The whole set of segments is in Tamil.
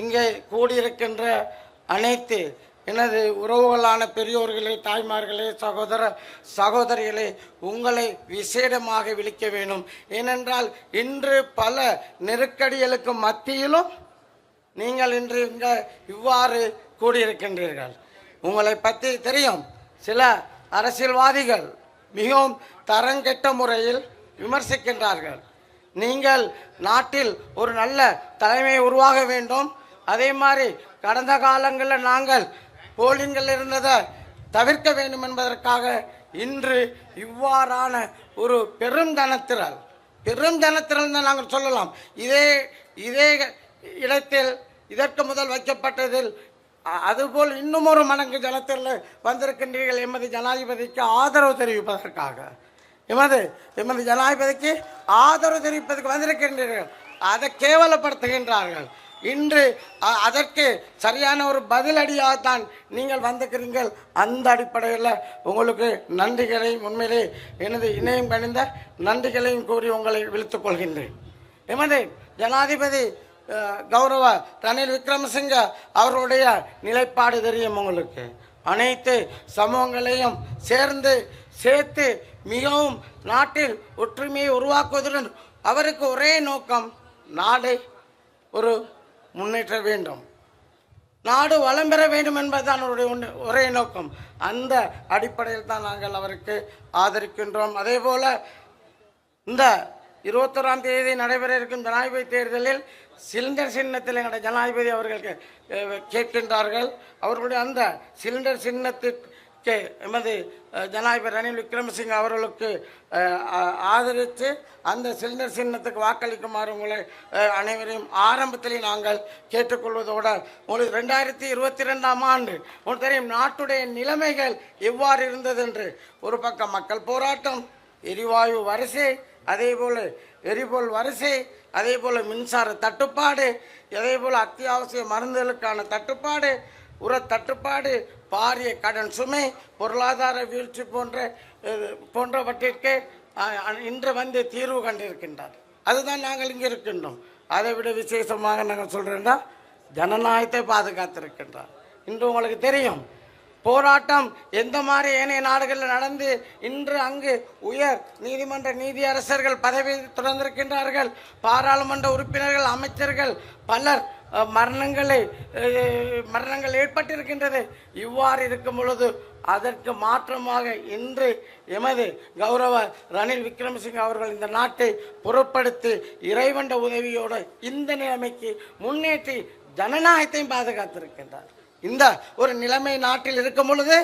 இங்கே கூடியிருக்கின்ற அனைத்து எனது உறவுகளான பெரியோர்களே தாய்மார்களே சகோதர சகோதரிகளே உங்களை விசேடமாக விழிக்க வேண்டும். ஏனென்றால் இன்று பல நெருக்கடிகளுக்கு மத்தியிலும் நீங்கள் இன்று இங்கே இவ்வாறு கூடியிருக்கின்றீர்கள். உங்களை பற்றி தெரியும். சில அரசியல்வாதிகள் மிகவும் தரங்கெட்ட முறையில் விமர்சிக்கின்றார்கள். நீங்கள் நாட்டில் ஒரு நல்ல தலைமை உருவாக வேண்டும். அதே மாதிரி கடந்த காலங்களில் நாங்கள் போலிங்கள் இருந்ததை தவிர்க்க வேண்டும் என்பதற்காக இன்று இவ்வாறான ஒரு பெரும் தனத்திரல் பெரும் தனத்திரல் தான் நாங்கள் சொல்லலாம். இதே இதே இடத்தில் இதற்கு முதல் வைக்கப்பட்டதில் அதுபோல் இன்னும் ஒரு மடங்கு ஜனத்திரல் வந்திருக்கின்றீர்கள் எமது ஜனாதிபதிக்கு ஆதரவு தெரிவிப்பதற்காக. எமது எமது ஜனாதிபதிக்கு ஆதரவு தெரிவிப்பதற்கு வந்திருக்கின்றீர்கள். அதை கேவலப்படுத்துகின்றார்கள். இன்று அதற்கு சரியான ஒரு பதிலடியாகத்தான் நீங்கள் வந்திருக்கிறீர்கள். அந்த அடிப்படையில் உங்களுக்கு நன்றிகளையும் உண்மையிலே எனது இணையம் கணிந்த நன்றிகளையும் கூறி உங்களை விழித்துக் கொள்கின்றேன். எமது ஜனாதிபதி கௌரவ ரணில் விக்ரமசிங்க அவர்களுடைய நிலைப்பாடு தெரியும் உங்களுக்கு. அனைத்து சமூகங்களையும் சேர்ந்து சேர்த்து மிகவும் நாட்டில் ஒற்றுமையை உருவாக்குவதுடன் அவருக்கு ஒரே நோக்கம் நாடை ஒரு முன்னேற்ற வேண்டும். நாடு வளம் பெற வேண்டும் என்பதுதான் அவருடைய ஒரே நோக்கம். அந்த அடிப்படையில் தான் நாங்கள் அவருக்கு ஆதரிக்கின்றோம். அதே போல இந்த இருபத்தோராம் தேதி நடைபெற இருக்கும் ஜனாதிபதி தேர்தலில் சிலிண்டர் சின்னத்தில் எங்களுடைய ஜனாதிபதி அவர்கள் கே- கேட்கின்றார்கள். அவர்களுடைய அந்த சிலிண்டர் சின்னத்திற்கு எமது ஜனாதிபதி ரணில் விக்ரமசிங்க அவர்களுக்கு ஆதரித்து அந்த சிலிண்டர் சின்னத்துக்கு வாக்களிக்குமாறு உங்களை அனைவரையும் ஆரம்பத்திலே நாங்கள் கேட்டுக்கொள்வதோடு உங்களுக்கு ரெண்டாயிரத்தி இருபத்தி ரெண்டாம் ஆண்டு உங்களுக்கு தெரியும் நாட்டுடைய நிலைமைகள் எவ்வாறு இருந்தது என்று ஒரு பக்கம் மக்கள் போராட்டம் எரிவாயு வரிசை அதே போல் எரிபொருள் வரிசை அதே போல் மின்சார தட்டுப்பாடு அதே போல் அத்தியாவசிய மருந்துகளுக்கான தட்டுப்பாடு உர தட்டுப்பாடு பாரிய கடன் சுமை பொருளாதார வீழ்ச்சி போன்ற போன்றவற்றிற்கு இன்று வந்து தீர்வு கண்டிருக்கின்றார். அதுதான் நாங்கள் இங்கே இருக்கின்றோம். அதை விட விசேஷமாக நாங்கள் சொல்கிறேன்னா ஜனநாயகத்தை பாதுகாத்திருக்கின்றார். இன்று உங்களுக்கு தெரியும் போராட்டம் எந்த மாதிரி ஏனைய நாடுகளில் நடந்து இன்று அங்கு உயர் நீதிமன்ற நீதியரசர்கள் பதவி தொடர்ந்திருக்கின்றார்கள். பாராளுமன்ற உறுப்பினர்கள் அமைச்சர்கள் பலர் மரணங்களை மரணங்கள் ஏற்பட்டிருக்கின்றது. இவ்வாறு இருக்கும் பொழுது அதற்கு மாற்றமாக இன்று எமது கௌரவ ரணில் விக்ரமசிங்க அவர்கள் இந்த நாட்டை பொருட்படுத்தி இறைவண்ட உதவியோடு இந்த நிலைமைக்கு முன்னேற்றி ஜனநாயகத்தையும் பாதுகாத்திருக்கின்றார். இந்த ஒரு நிலைமை நாட்டில் இருக்கும் பொழுது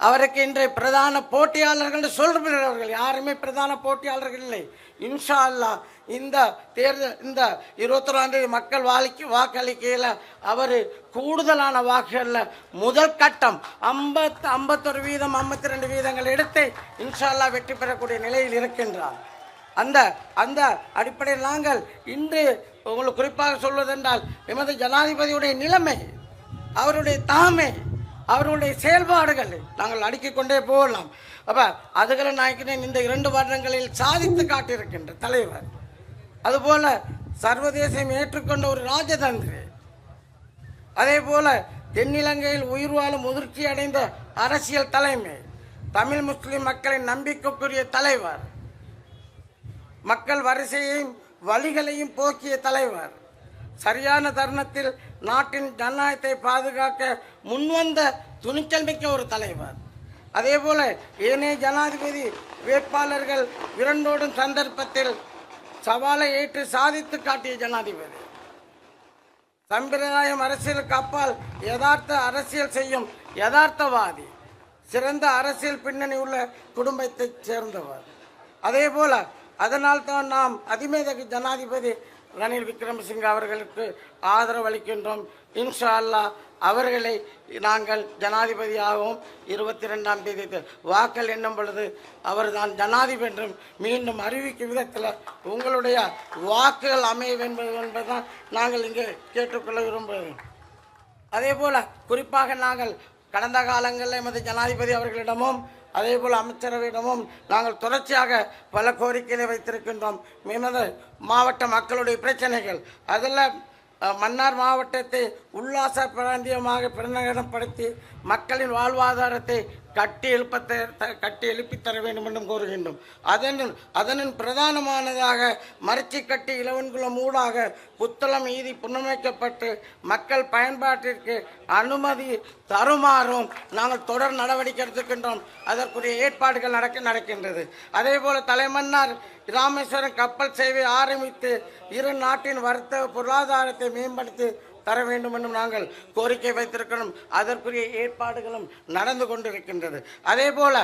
அவருக்கு இன்றைய பிரதான போட்டியாளர்கள் சொல்கிறவர்கள் யாருமே பிரதான போட்டியாளர்கள் இல்லை. இன்ஷா அல்லாஹ் இந்த தேர்தல் இந்த இருபத்தொராம் தேதி மக்கள் வாக்கு வாக்களிக்கையில் அவர் கூடுதலான வாக்குகளில் முதல் கட்டம் ஐம்பத்து ஐம்பத்தொரு வீதம் ஐம்பத்தி ரெண்டு வீதங்கள் எடுத்து இன்ஷா அல்லா வெற்றி பெறக்கூடிய நிலையில் இருக்கின்றார். அந்த அந்த அடிப்படையில் நாங்கள் இன்று உங்களுக்கு குறிப்பாக சொல்வதென்றால் எமது ஜனாதிபதியுடைய நிலைமை அவருடைய தாமை அவருடைய செயல்பாடுகள். நாங்கள் அடுக்கிக் கொண்டே போகலாம். அப்ப அதுகளை நாயக்கனின் இந்த இரண்டு வருடங்களில் சாதித்து காட்டியிருக்கின்ற தலைவர். அதுபோல சர்வதேசம் ஏற்றுக்கொண்ட ஒரு ராஜதந்திரி. அதே போல தென்னிலங்கையில் உயிர் வாழும் முதிர்ச்சி அடைந்த அரசியல் தலைமை. தமிழ் முஸ்லிம் மக்களின் நம்பிக்கைக்குரிய தலைவர். மக்கள் வரிசையையும் வழிகளையும் போக்கிய தலைவர். சரியான தருணத்தில் நாட்டின் ஜனநாயகத்தை பாதுகாக்க முன்வந்த துணிச்சல் மிக்க ஒரு தலைவர். அதே போல ஏனைய ஜனாதிபதி வேட்பாளர்கள் இரண்டோடும் சந்தர்ப்பத்தில் சவாலை ஏற்று சாதித்து காட்டிய ஜனாதிபதி. சம்பிரதாயம் அரசியலுக்கு அப்பால் யதார்த்த அரசியல் செய்யும் யதார்த்தவாதி சிறந்த அரசியல் பின்னணி உள்ள குடும்பத்தைச் சேர்ந்தவர். அதே போல அதனால் தான் நாம் அதிமேதகு ஜனாதிபதி ரணில் விக்ரமசிங்க அவர்களுக்கு ஆதரவு அளிக்கின்றோம். இன்ஷா அல்லாஹ் அவர்களை நாங்கள் ஜனாதிபதியாகவும் இருபத்தி ரெண்டாம் தேதி வாக்கள் எண்ணும் பொழுது அவர் தான் ஜனாதிபதி என்றும் மீண்டும் அறிவிக்கும் விதத்தில் உங்களுடைய வாக்குகள் அமைய வேண்டும் என்பதுதான் நாங்கள் இங்கே கேட்டுக்கொள்ள விரும்புகிறோம். அதே போல் குறிப்பாக நாங்கள் கடந்த காலங்களில் எமது ஜனாதிபதி அவர்களிடமும் அதே போல் அமைச்சரவையிடமும் நாங்கள் தொடர்ச்சியாக பல கோரிக்கைகளை வைத்திருக்கின்றோம். எமது மாவட்ட மக்களுடைய பிரச்சனைகள். அதில் மன்னார் மாவட்டத்தை உல்லாச பிராந்தியமாக பிரநகரப்படுத்தி மக்களின் வாழ்வாதாரத்தை கட்டி எழுப்ப கட்டி எழுப்பி தர வேண்டும் என்றும் கோருகின்றோம். அதன் அதனின் பிரதானமானதாக மரச்சி கட்டி இளவன்குளம் ஊடாக புத்தளம் ஈதி புனமைக்கப்பட்டு மக்கள் பயன்பாட்டிற்கு அனுமதி தருமாறும் நாங்கள் தொடர் நடவடிக்கை எடுத்துக்கின்றோம். அதற்குரிய ஏற்பாடுகள் நடக்க நடக்கின்றது. அதே போல தலைமன்னார் ராமேஸ்வரம் கப்பல் சேவை ஆரம்பித்து இரு நாட்டின் வர்த்தக பொருளாதாரத்தை மேம்படுத்தி தர வேண்டும் என்றும் நாங்கள் கோரிக்கை வைத்திருக்கிறோம் அதற்குரிய ஏற்பாடுகளும் நடந்து கொண்டிருக்கின்றது. அதே போல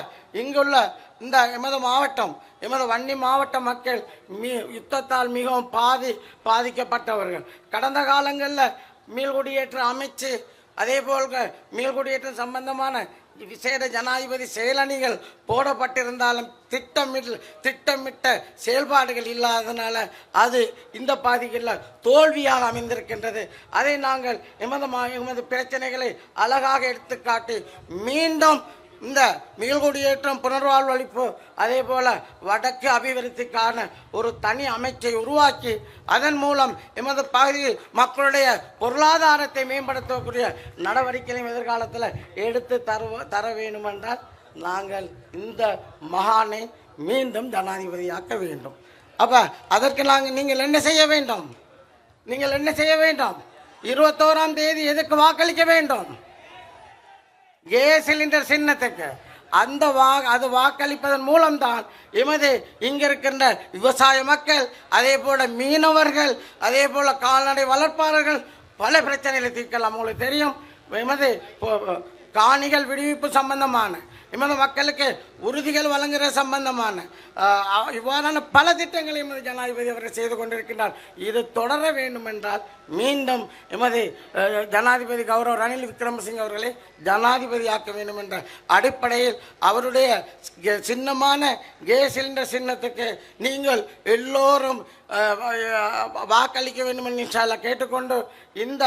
இங்குள்ள இந்த எமது மாவட்டம் எமது வன்னி மாவட்ட மக்கள் மீ யுத்தத்தால் மிகவும் பாதி பாதிக்கப்பட்டவர்கள். கடந்த காலங்களில் மீள்குடியேற்ற அமைச்சு அதே போல் மீள்குடியேற்றம் சம்பந்தமான விசேட ஜனாதிபதி செயலணிகள் போடப்பட்டிருந்தாலும் திட்டமிட்டு திட்டமிட்ட செயல்பாடுகள் இல்லாததுனால அது இந்த பாதிகளில் தோல்வியாக அமைந்திருக்கின்றது. அதை நாங்கள் எமது எமது பிரச்சனைகளை அழகாக எடுத்துக்காட்டி மீண்டும் இந்த மீள்குடியேற்றம் புனர்வாழ்வளிப்பு அதே போல வடக்கு அபிவிருத்திக்கான ஒரு தனி அமைச்சை உருவாக்கி அதன் மூலம் எமது பகுதியில் மக்களுடைய பொருளாதாரத்தை மேம்படுத்தக்கூடிய நடவடிக்கைகளையும் எதிர்காலத்தில் எடுத்து தருவ தர வேண்டுமென்றால் நாங்கள் இந்த மகானை மீண்டும் ஜனாதிபதியாக்க வேண்டும். அப்போ அதற்கு நாங்கள் நீங்கள் என்ன செய்ய வேண்டும்? நீங்கள் என்ன செய்ய வேண்டும்? இருபத்தோராம் தேதி எதுக்கு வாக்களிக்க வேண்டும்? கேஸ் சிலிண்டர் சின்னத்துக்கு. அந்த வா அது வாக்களிப்பதன் மூலம்தான் எமது இங்கே இருக்கின்ற விவசாய மக்கள் அதே போல் மீனவர்கள் அதே போல் கால்நடை வளர்ப்பாளர்கள் பல பிரச்சனைகளை தீர்க்கலாம். உங்களுக்கு தெரியும் எமது காணிகள் விடுவிப்பு சம்பந்தமான இமது மக்களுக்கு உறுதிகள் வழங்குகிற சம்பந்தமான இவ்வாறான பல திட்டங்களை எமது ஜனாதிபதி அவர்கள் செய்து கொண்டிருக்கின்றார். இது தொடர வேண்டும் என்றால் மீண்டும் எமது ஜனாதிபதி கௌரவ ரணில் விக்ரமசிங் அவர்களை ஜனாதிபதியாக்க வேண்டும் என்ற அடிப்படையில் அவருடைய சின்னமான கேஸ் சிலிண்டர் சின்னத்துக்கு நீங்கள் எல்லோரும் வாக்களிக்க வேண்டும் என்று கேட்டுக்கொண்டு இந்த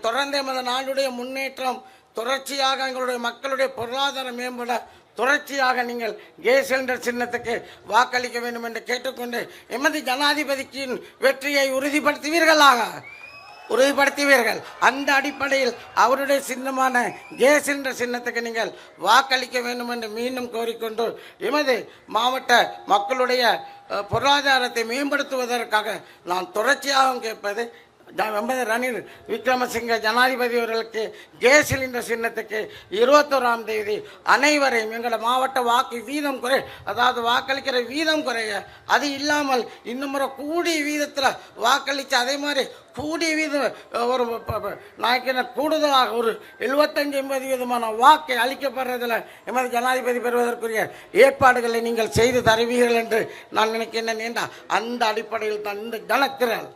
தொடர்ந்து எமது நாடுடைய முன்னேற்றம் தொடர்ச்சியாக எங்களுடைய மக்களுடைய பொருளாதார மேம்பட தொடர்ச்சியாக நீங்கள் கேஸ் சிலிண்டர் சின்னத்துக்கு வாக்களிக்க வேண்டும் என்று கேட்டுக்கொண்டு எமது ஜனாதிபதிக்கின் வெற்றியை உறுதிப்படுத்துவீர்களாக? உறுதிப்படுத்துவீர்கள். அந்த அடிப்படையில் அவருடைய சின்னமான கேஸ் சிலிண்டர் சின்னத்துக்கு நீங்கள் வாக்களிக்க வேண்டும் என்று மீண்டும் கோரிக்கொண்டு எமது மாவட்ட மக்களுடைய பொருளாதாரத்தை மேம்படுத்துவதற்காக நான் தொடர்ச்சியாகவும் கேட்பது ரணில் விக்ரமசிங்க ஜனாதிபதி அவர்களுக்கு கேஸ் சிலிண்டர் சின்னத்துக்கு இருபத்தோராம் தேதி அனைவரையும் எங்களோட மாவட்ட வாக்கு வீதம் குறை அதாவது வாக்களிக்கிற வீதம் குறைய அது இல்லாமல் இன்னும் முறை கூடிய வீதத்தில் வாக்களித்து அதே மாதிரி கூடிய வீதம் ஒரு ப- நாய்க்கு கூடுதலாக ஒரு எழுபத்தஞ்சு எண்பது விதமான வாக்கை அளிக்கப்படுறதில் எமது ஜனாதிபதி பெறுவதற்குரிய ஏற்பாடுகளை நீங்கள் செய்து தருவீர்கள் என்று நான் நினைக்கின்றேன். ஏண்டா? அந்த அடிப்படையில் தான் இந்த ஜனத்திரள்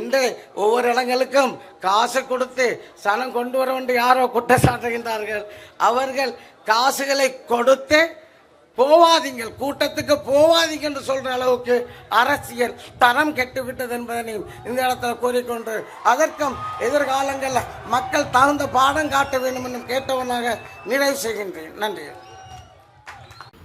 இந்த ஒவ்வொரு இடங்களுக்கும் காசு கொடுத்து சனம் கொண்டு வர வேண்டும் யாரோ குற்றம் சாட்டுகின்றார்கள் அவர்கள் காசுகளை கொடுத்து போவாதீங்கள். கூட்டத்துக்கு போவாதீங்க என்று சொல்ற அளவுக்கு அரசியல் தரம் கெட்டுவிட்டது என்பதனையும் இந்த இடத்துல கூறிக்கொண்டு அதற்கும் எதிர்காலங்களில் மக்கள் தகுந்த பாடம் காட்ட வேண்டும் என்று கேட்டவனாக நிறைவு செய்கின்றேன். நன்றி.